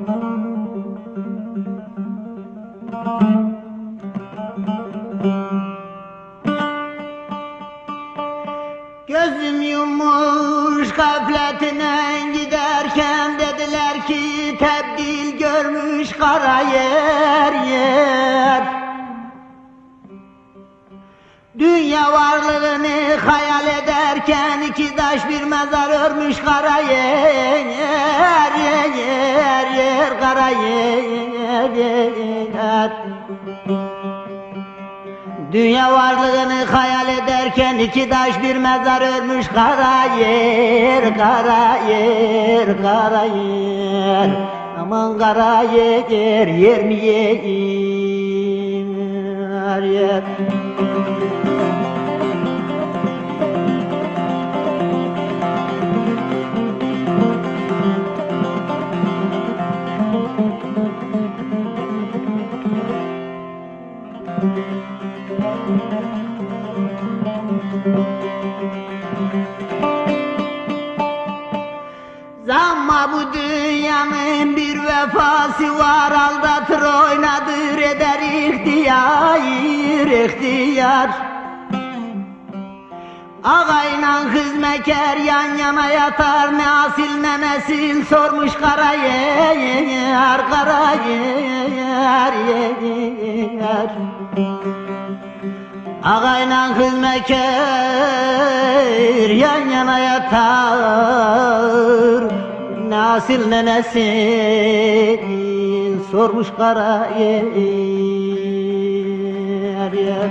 Gözüm yumuş gafletine giderken dediler ki tebdil görmüş kara yer yer. Dünya varlığını hayal ederken iki taş bir mezar örmüş kara yer yer yer yer kara yer yer. Dünya varlığını hayal ederken iki taş bir mezar örmüş kara yer kara yer kara yer. Aman kara yer yer mi yer yer Zamma bu dünyanın bir vefası var aldatır oynadır eder ihtiyar ihtiyar Ağayla kız meker yan yana yatar ne asil ne nesil sormuş kara yer kara yer yer Ağayla kız meker yan yana yatar Nasil ne nesil sormuş kara yer yer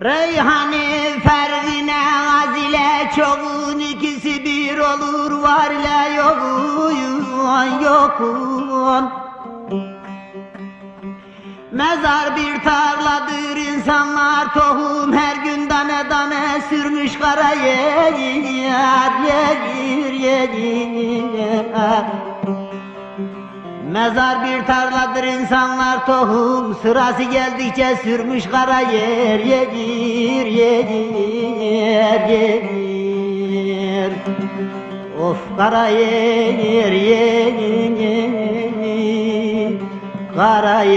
Reyhani Fervine Azile çoğun ikisi bir olur var ile yokun yokun Mezar bir tarladır insanlar tohum her gün tane tane sürmüş kara yer yer yer yer yer Mezar bir tarladır insanlar tohum. Sırası geldikçe sürmüş kara yer yer yer yer Of kara yer yer yer Kara yer